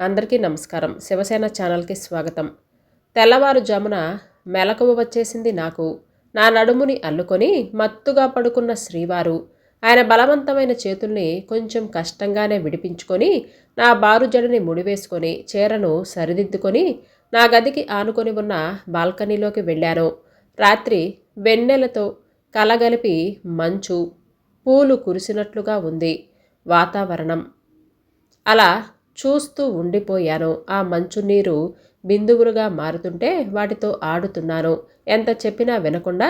అందరికీ నమస్కారం. శివసేన ఛానల్కి స్వాగతం. తెల్లవారుజామున మెలకువ వచ్చేసింది నాకు. నా నడుముని అల్లుకొని మత్తుగా పడుకున్న శ్రీవారు ఆయన బలవంతమైన చేతుల్ని కొంచెం కష్టంగానే విడిపించుకొని నా బారు జడని ముడివేసుకొని చీరను సరిదిద్దుకొని నా గదికి ఆనుకొని ఉన్న బాల్కనీలోకి వెళ్ళాను. రాత్రి వెన్నెలతో కలగలిపి మంచు పూలు కురిసినట్లుగా ఉంది వాతావరణం. అలా చూస్తూ ఉండిపోయాను ఆ మంచు నీరు బిందువులుగా మారుతుంటే వాటితో ఆడుతున్నాను ఎంత చెప్పినా వినకుండా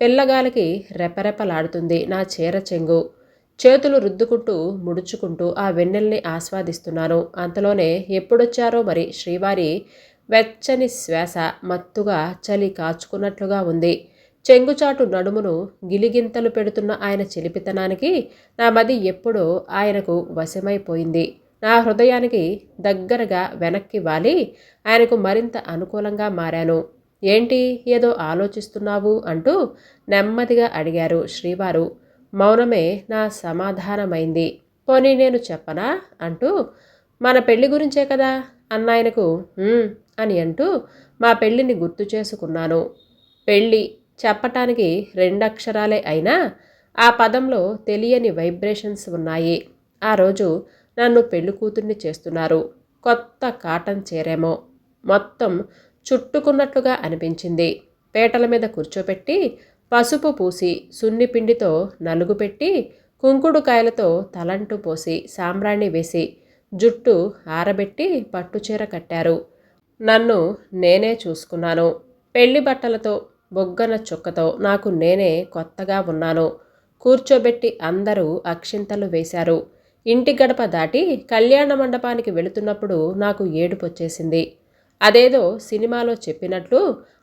పిల్లగాలికి రెపరెపలాడుతుంది నా చీర చెంగు. చేతులు రుద్దుకుంటూ ముడుచుకుంటూ ఆ వెన్నెల్ని ఆస్వాదిస్తున్నాను అంతలోనే ఎప్పుడొచ్చారో మరి శ్రీవారి వెచ్చని శ్వాస మత్తుగా చలి కాచుకున్నట్లుగా ఉంది. చెంగుచాటు నడుమును గిలిగింతలు పెడుతున్న ఆయన చిలిపితనానికి నా మది ఎప్పుడో ఆయనకు వశమైపోయింది. నా హృదయానికి దగ్గరగా వెనక్కి వాలి. ఆయనకు మరింత అనుకూలంగా మారాను. ఏంటి? ఏదో ఆలోచిస్తున్నావు? అంటూ నెమ్మదిగా అడిగారు శ్రీవారు. మౌనమే నా సమాధానమైంది. పోనీ నేను చెప్పనా? అంటూ మన పెళ్ళి గురించే కదా? అన్నాయనకు అని అంటూ మా పెళ్ళిని గుర్తు చేసుకున్నాను. పెళ్ళి చెప్పటానికి రెండక్షరాలే అయినా ఆ పదంలో తెలియని వైబ్రేషన్స్ ఉన్నాయి. ఆ రోజు నన్ను పెళ్ళి కూతుర్ని చేస్తున్నారు. కొత్త కాటన్ చేరేమో. మొత్తం చుట్టుకున్నట్లుగా అనిపించింది. పేటల మీద కూర్చోపెట్టి పసుపు పూసి సున్ని పిండితో నలుగు పెట్టి కుంకుడుకాయలతో తలంటు పోసి సాంబ్రాణి వేసి జుట్టు ఆరబెట్టి పట్టుచీర కట్టారు. నన్ను నేనే చూసుకున్నాను. పెళ్ళి బట్టలతో బొగ్గన చుక్కతో నాకు నేనే కొత్తగా ఉన్నాను. కూర్చోబెట్టి అందరూ అక్షింతలు వేశారు. ఇంటి గడప దాటి కళ్యాణ మండపానికి వెళుతున్నప్పుడు నాకు ఏడుపొచ్చేసింది. అదేదో సినిమాలో చెప్పినట్లు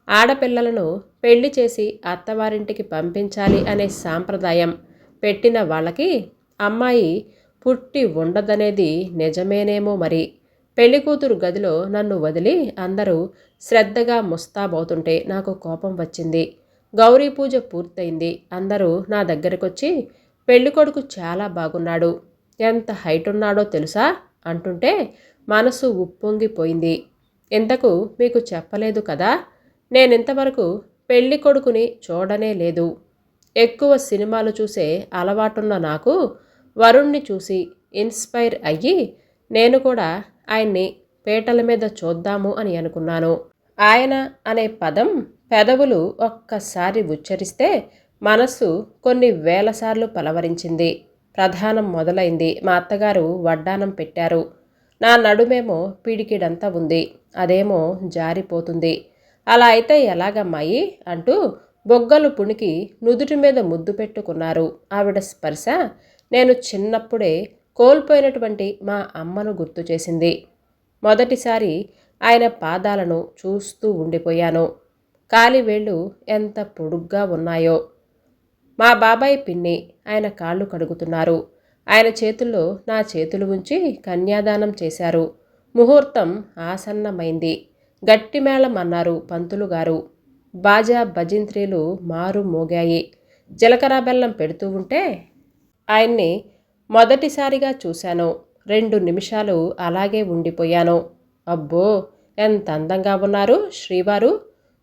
ఆడపిల్లలను పెళ్ళి చేసి అత్తవారింటికి పంపించాలి అనే సాంప్రదాయం పెట్టిన వాళ్ళకి అమ్మాయి పుట్టి ఉండదనేది నిజమేనేమో మరి. పెళ్ళి కూతురు గదిలో నన్ను వదిలి అందరూ శ్రద్ధగా ముస్తాబవుతుంటే నాకు కోపం వచ్చింది. గౌరీ పూజ పూర్తయింది. అందరూ నా దగ్గరకొచ్చి పెళ్ళికొడుకు చాలా బాగున్నాడు. ఎంత హైట్ ఉన్నాడో తెలుసా? అంటుంటే మనసు ఉప్పొంగిపోయింది. ఇంతకు మీకు చెప్పలేదు కదా? నేనింతవరకు పెళ్ళి కొడుకుని చూడనే లేదు. ఎక్కువ సినిమాలు చూసే అలవాటున్న నాకు వరుణ్ణి చూసి ఇన్స్పైర్ అయ్యి నేను కూడా ఆయన్ని పీటల మీద చూద్దాము అని అనుకున్నాను. ఆయన అనే పదం పెదవులు ఒక్కసారి ఉచ్చరిస్తే మనస్సు కొన్ని వేలసార్లు పలవరించింది. ప్రధానం మొదలైంది. మా అత్తగారు వడ్డానం పెట్టారు. నా నడుమేమో పిడికిడంతా ఉంది. అదేమో జారిపోతుంది. అలా అయితే ఎలాగమ్మాయి? అంటూ బొగ్గలు పుణికి నుదుటి మీద ముద్దు పెట్టుకున్నారు. ఆవిడ స్పర్శ నేను చిన్నప్పుడే కోల్పోయినటువంటి మా అమ్మను గుర్తు చేసింది. మొదటిసారి ఆయన పాదాలను చూస్తూ ఉండిపోయాను. కాలివేళ్ళు ఎంత పొడుగ్గా ఉన్నాయో. మా బాబాయ్ పిన్ని ఆయన కాళ్ళు కడుగుతున్నారు. ఆయన చేతుల్లో నా చేతులు ఉంచి కన్యాదానం చేశారు. ముహూర్తం ఆసన్నమైంది. గట్టి మేళం అన్నారు పంతులు గారు. బాజా భజింత్రీలు మారు మోగాయి. జీలకర్ర బెల్లం పెడుతూ ఉంటే ఆయన్ని మొదటిసారిగా చూశాను. రెండు నిమిషాలు అలాగే ఉండిపోయాను. అబ్బో ఎంత అందంగా ఉన్నారు శ్రీవారు.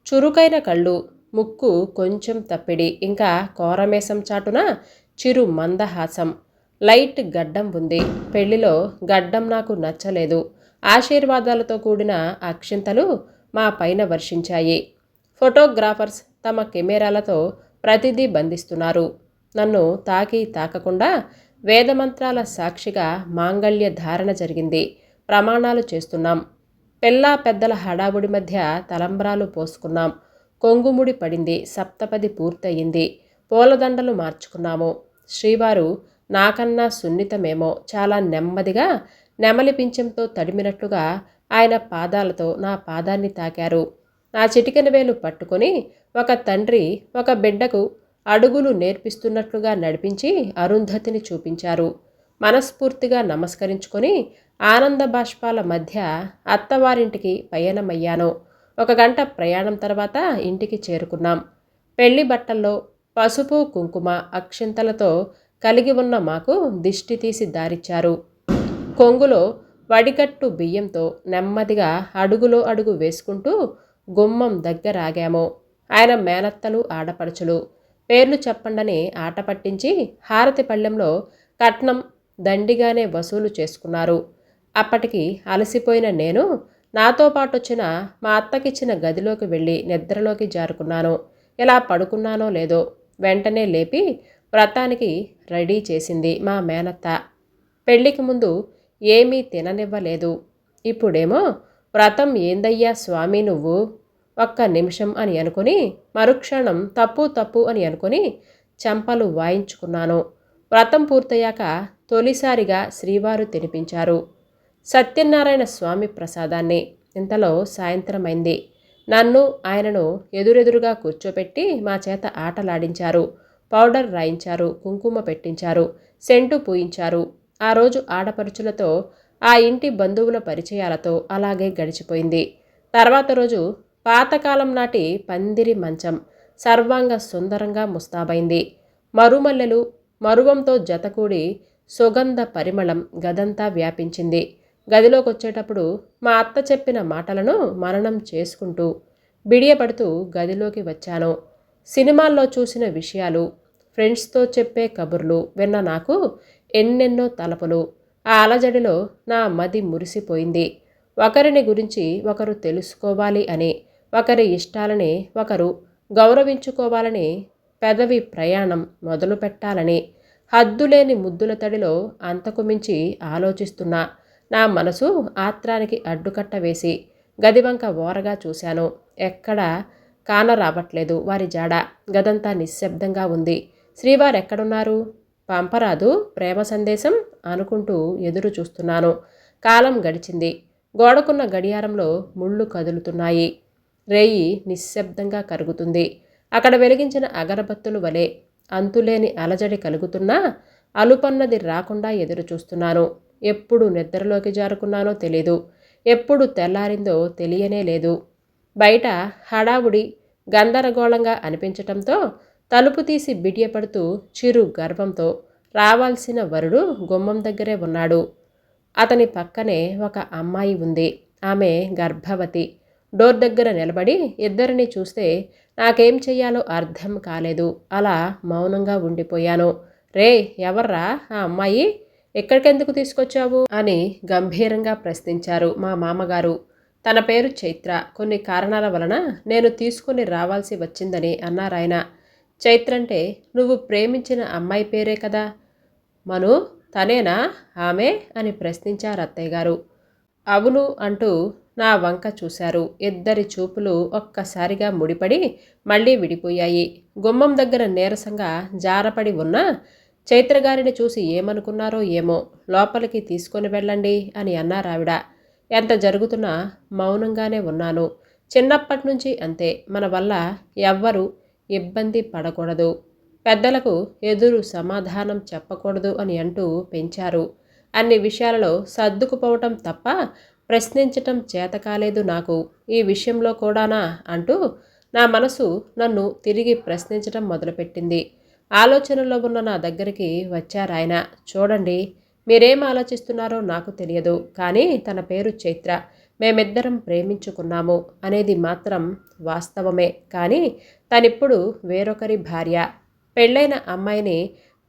చురుకైన కళ్ళు. ముక్కు కొంచెం తప్పిడి. ఇంకా కోరమేసం చాటున చిరు మందహాసం. లైట్ గడ్డం ఉంది. పెళ్ళిలో గడ్డం నాకు నచ్చలేదు. ఆశీర్వాదాలతో కూడిన అక్షింతలు మా పైన వర్షించాయి. ఫోటోగ్రాఫర్స్ తమ కెమెరాలతో ప్రతిదీ బంధిస్తున్నారు. నన్ను తాకి తాకకుండా వేదమంత్రాల సాక్షిగా మాంగళ్య ధారణ జరిగింది. ప్రమాణాలు చేస్తున్నాం. పెళ్ళా పెద్దల హడావుడి మధ్య తలంబ్రాలు పోసుకున్నాం. కొంగుముడి పడింది సప్తపది పూర్తయింది. పూలదండలు మార్చుకున్నాము. శ్రీవారు నాకన్నా సున్నితమేమో చాలా నెమ్మదిగా నెమలి పింఛంతో తడిమినట్లుగా ఆయన పాదాలతో నా పాదాన్ని తాకారు. నా చిటికెన వేలు పట్టుకొని ఒక తండ్రి ఒక బిడ్డకు అడుగులు నేర్పిస్తున్నట్లుగా నడిపించి అరుంధతిని చూపించారు. మనస్ఫూర్తిగా నమస్కరించుకొని ఆనంద బాష్పాల మధ్య అత్తవారింటికి పయనమయ్యాను. ఒక గంట ప్రయాణం తర్వాత ఇంటికి చేరుకున్నాం. పెళ్ళి బట్టల్లో పసుపు కుంకుమ అక్షింతలతో కలిగి ఉన్న మాకు దిష్టి తీసి దారిచ్చారు. కొంగులో వడికట్టు బియ్యంతో నెమ్మదిగా అడుగులో అడుగు వేసుకుంటూ గుమ్మం దగ్గరాగాము ఆయన మేనత్తలు ఆడపడుచులు. పేర్లు చెప్పండని ఆట పట్టించి హారతి పళ్ళెంలో కట్నం దండిగానే వసూలు చేసుకున్నారు. అప్పటికి అలసిపోయిన నేను నాతో పాటు వచ్చిన మా అత్తకిచ్చిన గదిలోకి వెళ్ళి నిద్రలోకి జారుకున్నాను. ఎలా పడుకున్నానో లేదో వెంటనే లేపి వ్రతానికి రెడీ చేసింది మా మేనత్త. పెళ్ళికి ముందు ఏమీ తిననివ్వలేదు. ఇప్పుడేమో వ్రతం ఏందయ్యా స్వామి నువ్వు? ఒక్క నిమిషం అని అనుకుని మరుక్షణం తప్పు తప్పు అని అనుకుని చెంపలు వాయించుకున్నాను. వ్రతం పూర్తయ్యాక తొలిసారిగా శ్రీవారు తినిపించారు. సత్యనారాయణ స్వామి ప్రసాదాన్ని ఇంతలో సాయంత్రమైంది. నన్ను ఆయనను ఎదురెదురుగా కూర్చోపెట్టి మా చేత ఆటలాడించారు. పౌడర్ రాయించారు కుంకుమ పెట్టించారు సెంటు పూయించారు. ఆ రోజు ఆడపరుచులతో ఆ ఇంటి బంధువుల పరిచయాలతో అలాగే గడిచిపోయింది. తర్వాత రోజు పాతకాలం నాటి పందిరి మంచం సర్వాంగ సుందరంగా ముస్తాబైంది. మరుమల్లెలు మరువంతో జతకూడి సుగంధ పరిమళం గదంతా వ్యాపించింది. గదిలోకి వచ్చేటప్పుడు మా అత్త చెప్పిన మాటలను మననం చేసుకుంటూ బిడియపడుతూ గదిలోకి వచ్చాను. సినిమాల్లో చూసిన విషయాలు ఫ్రెండ్స్తో చెప్పే కబుర్లు విన్న నాకు ఎన్నెన్నో తలపులు. ఆ అలజడిలో నా మది మురిసిపోయింది. ఒకరిని గురించి ఒకరు తెలుసుకోవాలి అని ఒకరి ఇష్టాలని ఒకరు గౌరవించుకోవాలని పెదవి ప్రయాణం మొదలు పెట్టాలని హద్దులేని ముద్దుల తడిలో అంతకు మించి ఆలోచిస్తున్నా. నా మనసు ఆత్రానికి అడ్డుకట్ట వేసి గదివంక ఓరగా చూశాను. ఎక్కడ కాన రావట్లేదు. వారి జాడ గదంతా నిశ్శబ్దంగా ఉంది. శ్రీవారు ఎక్కడున్నారు? పంపరాదు ప్రేమ సందేశం అనుకుంటూ ఎదురు చూస్తున్నాను. కాలం గడిచింది. గోడకున్న గడియారంలో ముళ్ళు కదులుతున్నాయి. రేయి నిశ్శబ్దంగా కరుగుతుంది. అక్కడ వెలిగించిన అగరబత్తులు వలె అంతులేని అలజడి కలుగుతున్నా అలుపన్నది రాకుండా ఎదురు చూస్తున్నాను ఎప్పుడు నిద్రలోకి జారుకున్నానో తెలీదు. ఎప్పుడు తెల్లారిందో తెలియనే లేదు. బయట హడావుడి గందరగోళంగా అనిపించటంతో తలుపు తీసి బిడియపడుతూ చిరు గర్భంతో రావాల్సిన వరుడు గుమ్మం దగ్గరే ఉన్నాడు. అతని పక్కనే ఒక అమ్మాయి ఉంది. ఆమె గర్భవతి. డోర్ దగ్గర నిలబడి ఇద్దరిని చూస్తే నాకేం చెయ్యాలో అర్థం కాలేదు. అలా మౌనంగా ఉండిపోయాను. రే ఎవర్రా ఆ అమ్మాయి? ఎక్కడికెందుకు తీసుకొచ్చావు? అని గంభీరంగా ప్రశ్నించారు మా మామగారు. తన పేరు చైత్ర. కొన్ని కారణాల వలన నేను తీసుకుని రావాల్సి వచ్చిందని అన్నారాయన చైత్ర అంటే నువ్వు ప్రేమించిన అమ్మాయి పేరే కదా? మను తనేనా? ఆమె అని ప్రశ్నించారు అత్తయ్య గారు. అవును అంటూ నా వంక చూశారు. ఇద్దరి చూపులు ఒక్కసారిగా ముడిపడి మళ్ళీ విడిపోయాయి. గుమ్మం దగ్గర నీరసంగా జారపడి ఉన్న చైత్రగారిని చూసి ఏమనుకున్నారో ఏమో లోపలికి తీసుకొని వెళ్ళండి అని అన్నారావిడ. ఎంత జరుగుతున్నా మౌనంగానే ఉన్నాను. చిన్నప్పటి నుంచి అంతే. మన వల్ల ఎవ్వరూ ఇబ్బంది పడకూడదు. పెద్దలకు ఎదురు సమాధానం చెప్పకూడదు అని అంటూ పెంచారు. అన్ని విషయాలలో సర్దుకుపోవటం తప్ప ప్రశ్నించటం చేత కాలేదు నాకు. ఈ విషయంలో కూడానా అంటూ నా మనసు నన్ను తిరిగి ప్రశ్నించటం మొదలుపెట్టింది. ఆలోచనలో ఉన్న నా దగ్గరికి వచ్చారాయన చూడండి మీరేం ఆలోచిస్తున్నారో నాకు తెలియదు కానీ తన పేరు చైత్ర. మేమిద్దరం ప్రేమించుకున్నాము అనేది మాత్రం వాస్తవమే కానీ తనిప్పుడు వేరొకరి భార్య. పెళ్ళైన అమ్మాయిని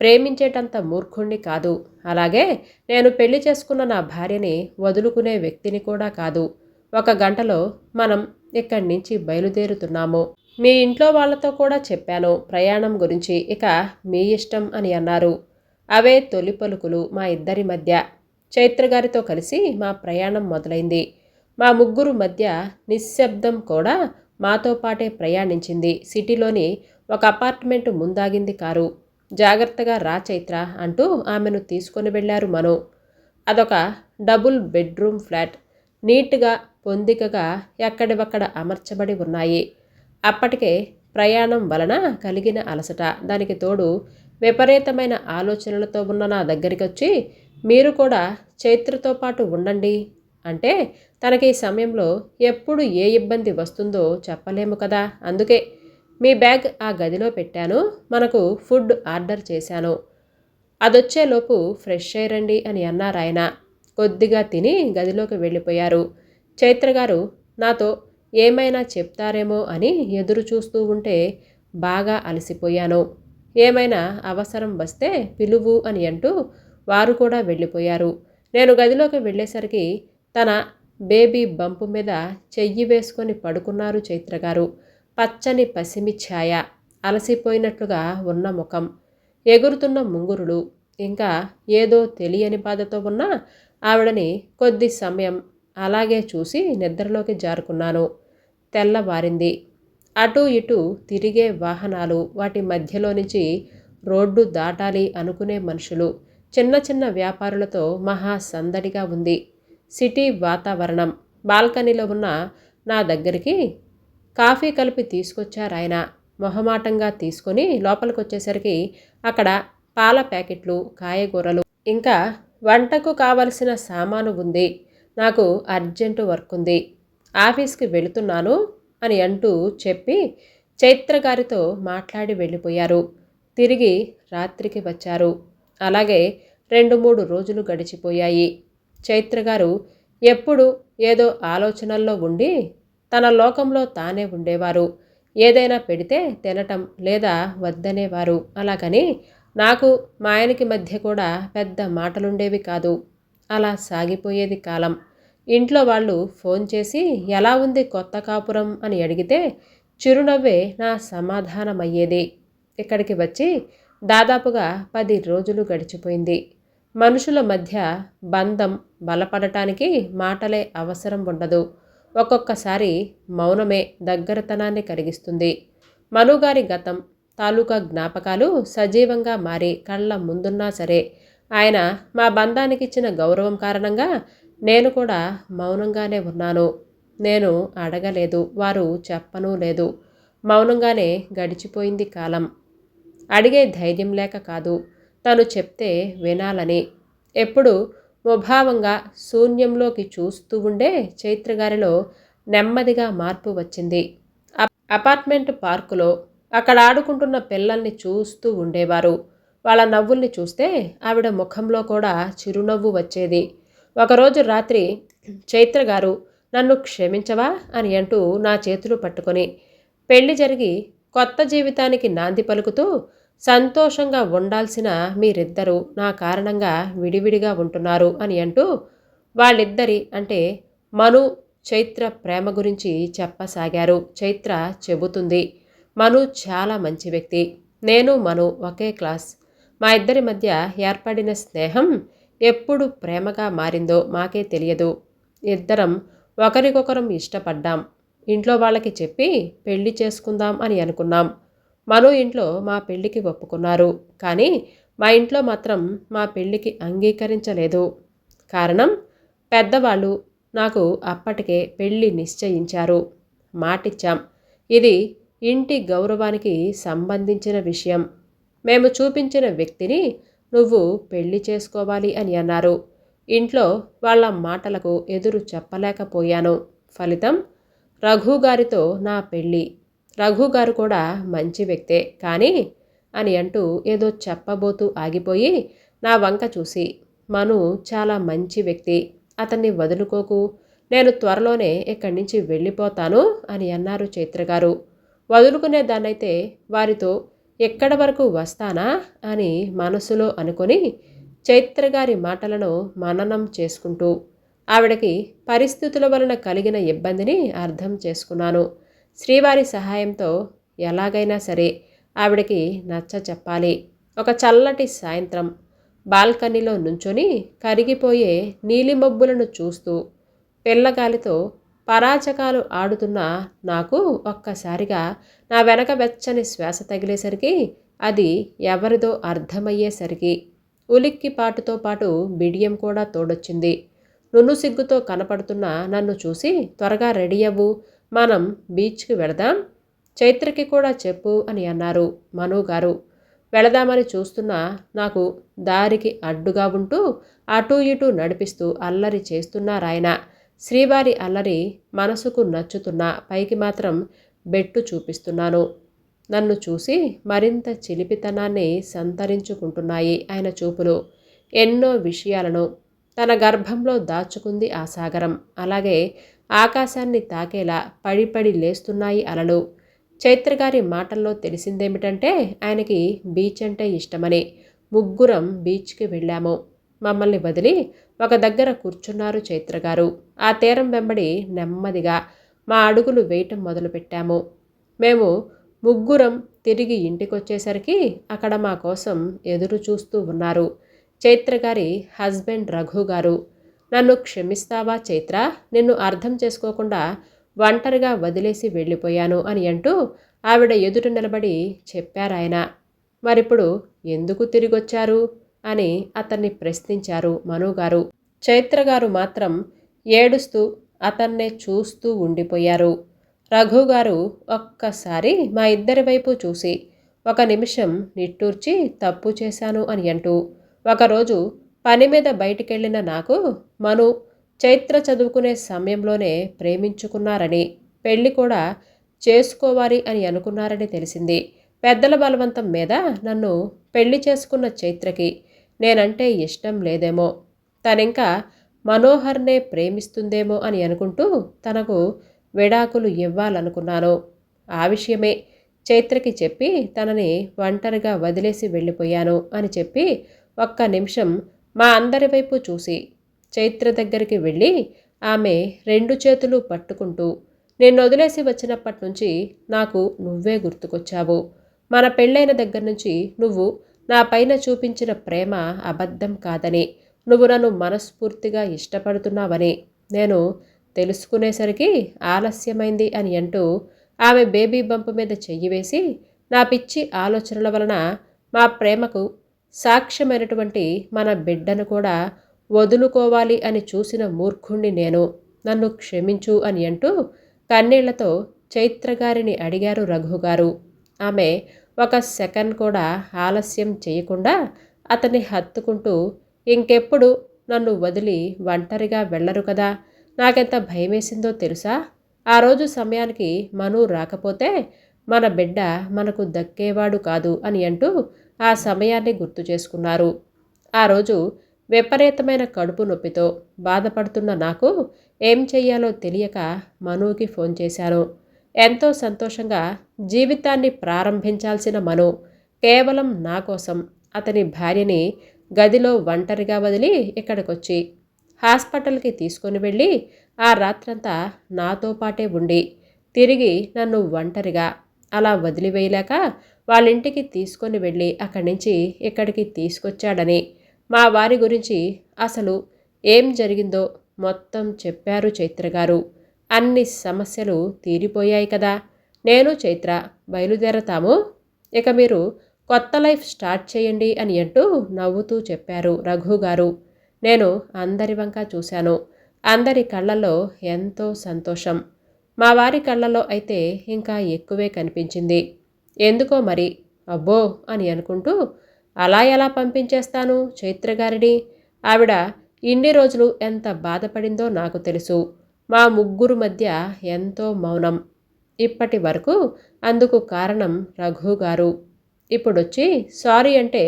ప్రేమించేటంత మూర్ఖుణ్ణి కాదు. అలాగే నేను పెళ్ళి చేసుకున్న నా భార్యని వదులుకునే వ్యక్తిని కూడా కాదు. ఒక గంటలో మనం ఇక్కడి నుంచి బయలుదేరుతున్నాము. మీ ఇంట్లో వాళ్ళతో కూడా చెప్పాను ప్రయాణం గురించి. ఇక మీ ఇష్టం అని అన్నారు. అవే తొలి పలుకులు మా ఇద్దరి మధ్య. చైత్ర గారితో కలిసి మా ప్రయాణం మొదలైంది. మా ముగ్గురు మధ్య నిశ్శబ్దం కూడా మాతో పాటే ప్రయాణించింది. సిటీలోని ఒక అపార్ట్మెంట్ ముందాగింది కారు. జాగ్రత్తగా రా చైత్ర అంటూ ఆమెను తీసుకొని వెళ్ళారు మను. అదొక డబుల్ బెడ్రూమ్ ఫ్లాట్. నీట్గా పొందికగా ఎక్కడివక్కడ అమర్చబడి ఉన్నాయి. అప్పటికే ప్రయాణం వలన కలిగిన అలసట. దానికి తోడు విపరీతమైన ఆలోచనలతో ఉన్న నా దగ్గరికి వచ్చి మీరు కూడా చైత్రతో పాటు ఉండండి. అంటే తనకి ఈ సమయంలో ఎప్పుడు ఏ ఇబ్బంది వస్తుందో చెప్పలేము కదా. అందుకే మీ బ్యాగ్ ఆ గదిలో పెట్టాను. మనకు ఫుడ్ ఆర్డర్ చేశాను. అదొచ్చేలోపు ఫ్రెష్ అయ్యండి అని అన్నారు ఆయన కొద్దిగా తిని గదిలోకి వెళ్ళిపోయారు. చైత్ర గారు నాతో ఏమైనా చెప్తారేమో అని ఎదురు చూస్తూ ఉంటే బాగా అలసిపోయాను. ఏమైనా అవసరం వస్తే పిలువు అని అంటూ వారు కూడా వెళ్ళిపోయారు. నేను గదిలోకి వెళ్ళేసరికి తన బేబీ బంపు మీద చెయ్యి వేసుకొని పడుకున్నారు చైత్ర గారు పచ్చని పసిమి ఛాయ అలసిపోయినట్లుగా ఉన్న ముఖం ఎగురుతున్న ముంగురులు ఇంకా ఏదో తెలియని బాధతో ఉన్న ఆవిడని కొద్ది సమయం అలాగే చూసి నిద్రలోకి జారుకున్నాను. తెల్లవారింది. అటు ఇటు తిరిగే వాహనాలు వాటి మధ్యలో నుంచి రోడ్డు దాటాలి అనుకునే మనుషులు. చిన్న చిన్న వ్యాపారులతో మహా సందడిగా ఉంది. సిటీ వాతావరణం. బాల్కనీలో ఉన్న నా దగ్గరికి కాఫీ కలిపి తీసుకొచ్చారాయన మొహమాటంగా తీసుకొని లోపలికి వచ్చేసరికి అక్కడ పాల ప్యాకెట్లు కాయగూరలు ఇంకా వంటకు కావలసిన సామాను ఉంది. నాకు అర్జెంటు వర్క్ ఉంది. ఆఫీస్కి వెళుతున్నాను అని అంటూ చెప్పి చైత్ర గారితో మాట్లాడి వెళ్ళిపోయారు. తిరిగి రాత్రికి వచ్చారు. అలాగే రెండు మూడు రోజులు గడిచిపోయాయి. చైత్ర గారు ఎప్పుడు ఏదో ఆలోచనల్లో ఉండి తన లోకంలో తానే ఉండేవారు. ఏదైనా పెడితే తినటం లేదా వద్దనేవారు. అలాగని నాకు మా ఆయనకి మధ్య కూడా పెద్ద మాటలుండేవి కాదు. అలా సాగిపోయేది కాలం. ఇంట్లో వాళ్ళు ఫోన్ చేసి ఎలా ఉంది కొత్త కాపురం? అని అడిగితే చిరునవ్వే నా సమాధానమయ్యేది. ఇక్కడికి వచ్చి దాదాపుగా పది రోజులు గడిచిపోయింది. మనుషుల మధ్య బంధం బలపడటానికి మాటలే అవసరం ఉండదు. ఒక్కొక్కసారి మౌనమే దగ్గరతనాన్ని కలిగిస్తుంది మనుగారి గతం తాలూకా జ్ఞాపకాలు సజీవంగా మారి కళ్ళ ముందున్నా సరే ఆయన మా బంధానికి ఇచ్చిన గౌరవం కారణంగా నేను కూడా మౌనంగానే ఉన్నాను. నేను అడగలేదు వారు చెప్పనూ లేదు. మౌనంగానే గడిచిపోయింది కాలం. అడిగే ధైర్యం లేక కాదు తను చెప్తే వినాలని. ఎప్పుడు ముభావంగా శూన్యంలోకి చూస్తూ ఉండే చైత్రగారిలో నెమ్మదిగా మార్పు వచ్చింది. అపార్ట్మెంట్ పార్కులో అక్కడ ఆడుకుంటున్న పిల్లల్ని చూస్తూ ఉండేవారు. వాళ్ళ నవ్వుల్ని చూస్తే ఆవిడ ముఖంలో కూడా చిరునవ్వు వచ్చేది. ఒకరోజు రాత్రి చైత్ర గారు నన్ను క్షమించవా? అని అంటూ నా చేతులు పట్టుకొని పెళ్ళి జరిగి కొత్త జీవితానికి నాంది పలుకుతూ సంతోషంగా ఉండాల్సిన మీరిద్దరూ నా కారణంగా విడివిడిగా ఉంటున్నారు అని అంటూ వాళ్ళిద్దరి అంటే మను చైత్ర ప్రేమ గురించి చెప్పసాగారు. చైత్ర చెబుతుంది మను చాలా మంచి వ్యక్తి. నేను మను ఒకే క్లాస్. మా ఇద్దరి మధ్య ఏర్పడిన స్నేహం ఎప్పుడు ప్రేమగా మారిందో మాకే తెలియదు. ఇద్దరం ఒకరికొకరం ఇష్టపడ్డాం. ఇంట్లో వాళ్ళకి చెప్పి పెళ్ళి చేసుకుందాం అని అనుకున్నాం. మరో ఇంట్లో మా పెళ్ళికి ఒప్పుకున్నారు. కానీ మా ఇంట్లో మాత్రం మా పెళ్ళికి అంగీకరించలేదు. కారణం? పెద్దవాళ్ళు నాకు అప్పటికే పెళ్ళి నిశ్చయించారు. మాటిచ్చాం. ఇది ఇంటి గౌరవానికి సంబంధించిన విషయం. మేము చూపించిన వ్యక్తిని నువ్వు పెళ్ళి చేసుకోవాలి అని అన్నారు. ఇంట్లో వాళ్ళ మాటలకు ఎదురు చెప్పలేకపోయాను. ఫలితం రఘు గారితో నా పెళ్ళి రఘు గారు కూడా మంచి వ్యక్తే కానీ అని అంటూ ఏదో చెప్పబోతూ ఆగిపోయి నా వంక చూసి మను చాలా మంచి వ్యక్తి అతన్ని వదులుకోకు నేను త్వరలోనే ఇక్కడి నుంచి వెళ్ళిపోతాను అని అన్నారు చైత్రగారు. వదులుకునే దాన్నైతే వారితో ఎక్కడి వరకు వస్తానా అని మనసులో అనుకొని చైత్రగారి మాటలను మననం చేసుకుంటూ ఆవిడకి పరిస్థితుల వలన కలిగిన ఇబ్బందిని అర్థం చేసుకున్నాను. శ్రీవారి సహాయంతో ఎలాగైనా సరే ఆవిడకి నచ్చ చెప్పాలి. ఒక చల్లటి సాయంత్రం బాల్కనీలో నుంచొని కరిగిపోయే నీలిమబ్బులను చూస్తూ పిల్లగాలితో పరాచకాలు ఆడుతున్న నాకు ఒక్కసారిగా నా వెనక వెచ్చని శ్వాస తగిలేసరికి అది ఎవరిదో అర్థమయ్యేసరికి ఉలిక్కి పాటుతో పాటు బిడియం కూడా తోడొచ్చింది. నున్ను సిగ్గుతో కనపడుతున్న నన్ను చూసి త్వరగా రెడీ అవ్వు. మనం బీచ్కి వెళదాం. చైత్రకి కూడా చెప్పు అని అన్నారు మను గారు. వెళదామని చూస్తున్న నాకు దారికి అడ్డుగా ఉంటూ అటూ ఇటూ నడిపిస్తూ అల్లరి చేస్తున్నారాయన శ్రీవారి అల్లరి మనసుకు నచ్చుతున్నా పైకి మాత్రం బెట్టు చూపిస్తున్నాను. నన్ను చూసి మరింత చిలిపితనాన్ని సంతరించుకుంటున్నాయి ఆయన చూపులు. ఎన్నో విషయాలను. తన గర్భంలో దాచుకుంది ఆ సాగరం. అలాగే ఆకాశాన్ని తాకేలా పడిపడి లేస్తున్నాయి అలలు. చైత్రగారి మాటల్లో తెలిసిందేమిటంటే ఆయనకి బీచ్ అంటే ఇష్టమని. ముగ్గురం బీచ్కి వెళ్ళాము. మమ్మల్ని వదిలి ఒక దగ్గర కూర్చున్నారు చైత్ర గారు. ఆ తీరం వెంబడి నెమ్మదిగా మా అడుగులు వేయటం మొదలుపెట్టాము. మేము ముగ్గురం తిరిగి ఇంటికొచ్చేసరికి అక్కడ మా కోసం ఎదురు చూస్తూ ఉన్నారు. చైత్ర గారి హస్బెండ్ రఘు గారు. నన్ను క్షమిస్తావా చైత్ర? నిన్ను అర్థం చేసుకోకుండా ఒంటరిగా వదిలేసి వెళ్ళిపోయాను అని అంటూ ఆవిడ ఎదుట నిలబడి చెప్పారాయన. మరిప్పుడు ఎందుకు తిరిగొచ్చారు? అని అతన్ని ప్రశ్నించారు మనుగారు. చైత్రగారు మాత్రం ఏడుస్తూ అతన్నే చూస్తూ ఉండిపోయారు. రఘుగారు ఒక్కసారి మా ఇద్దరి వైపు చూసి ఒక నిమిషం నిట్టూర్చి తప్పు చేశాను అని అంటూ ఒకరోజు పని మీద బయటికెళ్ళిన నాకు మను చైత్ర చదువుకునే సమయంలోనే ప్రేమించుకున్నారని పెళ్ళి కూడా చేసుకోవాలి అని అనుకున్నారని తెలిసింది. పెద్దల బలవంతం మీద నన్ను పెళ్ళి చేసుకున్న చైత్రకి నేనంటే ఇష్టం లేదేమో. తనింకా మనోహర్నే ప్రేమిస్తుందేమో అని అనుకుంటూ తనకు విడాకులు ఇవ్వాలనుకున్నాను. ఆ విషయమే చైత్రకి చెప్పి తనని ఒంటరిగా వదిలేసి వెళ్ళిపోయాను అని చెప్పి ఒక్క నిమిషం మా అందరి వైపు చూసి చైత్ర దగ్గరికి వెళ్ళి ఆమె రెండు చేతులు పట్టుకుంటూ నేను వదిలేసి వచ్చినప్పటి నుంచి నాకు నువ్వే గుర్తుకొచ్చావు. మన పెళ్ళైన దగ్గర నుంచి నువ్వు నా పైన చూపించిన ప్రేమ అబద్ధం కాదని. నువ్వు నన్ను మనస్ఫూర్తిగా ఇష్టపడుతున్నావని. నేను తెలుసుకునేసరికి ఆలస్యమైంది అని అంటూ ఆమె బేబీ బంప్ మీద చెయ్యి వేసి నా పిచ్చి ఆలోచనల వలన మా ప్రేమకు సాక్ష్యమైనటువంటి మన బిడ్డను కూడా వదులుకోవాలి అని చూసిన మూర్ఖుణ్ణి నేను. నన్ను క్షమించు అని అంటూ కన్నీళ్ళతో చైత్రగారిని అడిగారు రఘుగారు. ఆమె ఒక సెకండ్ కూడా ఆలస్యం చేయకుండా అతన్ని హత్తుకుంటూ ఇంకెప్పుడు నన్ను వదిలి ఒంటరిగా వెళ్ళరు కదా? నాకెంత భయమేసిందో తెలుసా? ఆ రోజు సమయానికి మను రాకపోతే మన బిడ్డ మనకు దక్కేవాడు కాదు అని అంటూ ఆ సమయాన్ని గుర్తు చేసుకున్నారు. ఆ రోజు విపరీతమైన కడుపు నొప్పితో బాధపడుతున్న నాకు ఏం చెయ్యాలో తెలియక మనుకి ఫోన్ చేశాను. ఎంతో సంతోషంగా జీవితాన్ని ప్రారంభించాల్సిన మను కేవలం నా కోసం అతని భార్యని గదిలో ఒంటరిగా వదిలి ఇక్కడికొచ్చి హాస్పిటల్కి తీసుకొని వెళ్ళి ఆ రాత్రంతా నాతో పాటే ఉండి తిరిగి నన్ను ఒంటరిగా అలా వదిలివేయలేక వాళ్ళింటికి తీసుకొని వెళ్ళి అక్కడి నుంచి ఇక్కడికి తీసుకొచ్చాడని మా వారి గురించి అసలు ఏం జరిగిందో మొత్తం చెప్పారు చైత్ర గారు అన్ని సమస్యలు తీరిపోయాయి కదా. నేను చైత్ర బయలుదేరతాము. ఇక మీరు కొత్త లైఫ్ స్టార్ట్ చేయండి అని అంటూ నవ్వుతూ చెప్పారు రఘు గారు. నేను అందరి వంక చూశాను. అందరి కళ్ళల్లో ఎంతో సంతోషం. మా వారి కళ్ళల్లో అయితే ఇంకా ఎక్కువే కనిపించింది. ఎందుకో మరి? అబ్బో! అని అనుకుంటూ అలా ఎలా పంపించేస్తాను చైత్ర గారిని? ఆవిడ ఇన్ని రోజులు ఎంత బాధపడిందో నాకు తెలుసు. మా ముగ్గురు మధ్య ఎంతో మౌనం. ఇప్పటి వరకు అందుకు కారణం రఘు గారు. ఇప్పుడొచ్చి సారీ అంటే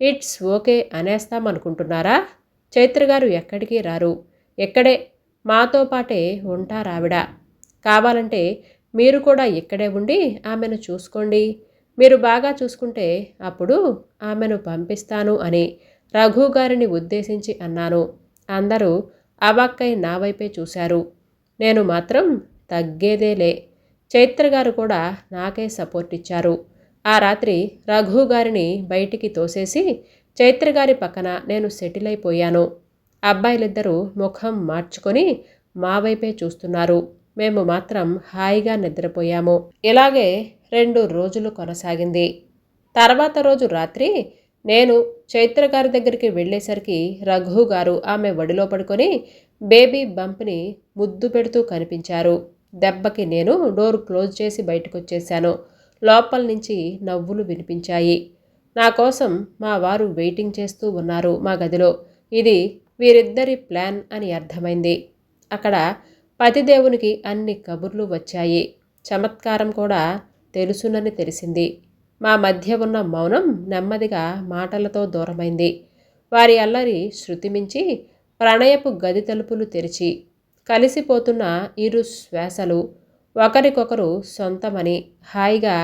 ఇట్స్ ఓకే అనేస్తామనుకుంటున్నారా? చైత్ర గారు ఎక్కడికి రారు? ఎక్కడే? మాతో పాటే ఉంటారావిడ. కావాలంటే మీరు కూడా ఇక్కడే ఉండి ఆమెను చూసుకోండి. మీరు బాగా చూసుకుంటే అప్పుడు ఆమెను పంపిస్తాను అని రఘు గారిని ఉద్దేశించి అన్నాను. అందరూ అవాక్కై నా వైపే చూశారు. నేను మాత్రం తగ్గేదేలే. చైత్ర గారు కూడా నాకే సపోర్ట్ ఇచ్చారు. ఆ రాత్రి రఘు గారిని బయటికి తోసేసి చైత్ర గారి పక్కన నేను సెటిల్ అయిపోయాను. అబ్బాయిలిద్దరూ ముఖం మార్చుకొని మా వైపే చూస్తున్నారు. మేము మాత్రం హాయిగా నిద్రపోయాము. ఇలాగే రెండు రోజులు కొనసాగింది. తర్వాత రోజు రాత్రి నేను చైత్ర గారి దగ్గరికి వెళ్ళేసరికి రఘు గారు ఆమె వడిలో పడుకొని బేబీ బంప్ని ముద్దు పెడుతూ కనిపించారు. దెబ్బకి నేను డోర్ క్లోజ్ చేసి బయటకొచ్చేశాను. లోపల నుంచి నవ్వులు వినిపించాయి. నా కోసం మా వారు వెయిటింగ్ చేస్తూ ఉన్నారు మా గదిలో. ఇది వీరిద్దరి ప్లాన్ అని అర్థమైంది. అక్కడ పతిదేవునికి అన్ని కబుర్లు వచ్చాయి. చమత్కారం కూడా తెలుసునని తెలిసింది. మా మధ్య ఉన్న మౌనం నెమ్మదిగా మాటలతో దూరమైంది. వారి అల్లరి శృతిమించి ప్రణయపు గది తలుపులు తెరిచి కలిసిపోతున్న ఇరు శ్వాసలు ఒకరికొకరు సొంతమని హాయిగా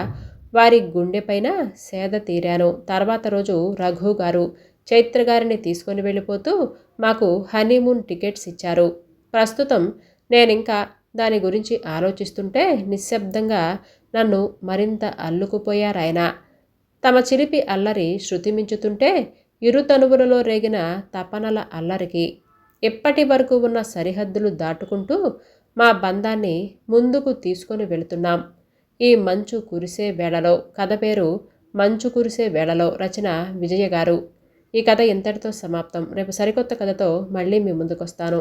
వారి గుండెపైన సేద తీరాను. తర్వాత రోజు రఘు గారు చైత్ర గారిని తీసుకొని వెళ్ళిపోతూ మాకు హనీమూన్ టికెట్స్ ఇచ్చారు. ప్రస్తుతం నేనింకా దాని గురించి ఆలోచిస్తుంటే నిశ్శబ్దంగా నన్ను మరింత అల్లుకుపోయారాయన? తమ చిలిపి అల్లరి శృతిమించుతుంటే ఇరుతనువులలో రేగిన తపనల అల్లరికి ఇప్పటి వరకు ఉన్న సరిహద్దులు దాటుకుంటూ మా బంధాన్ని ముందుకు తీసుకొని వెళుతున్నాం. ఈ మంచు కురిసే వేళలో కథ పేరు మంచు కురిసే వేళలో రచన విజయ గారు ఈ కథ ఇంతటితో సమాప్తం. రేపు సరికొత్త కథతో మళ్ళీ మీ ముందుకొస్తాను.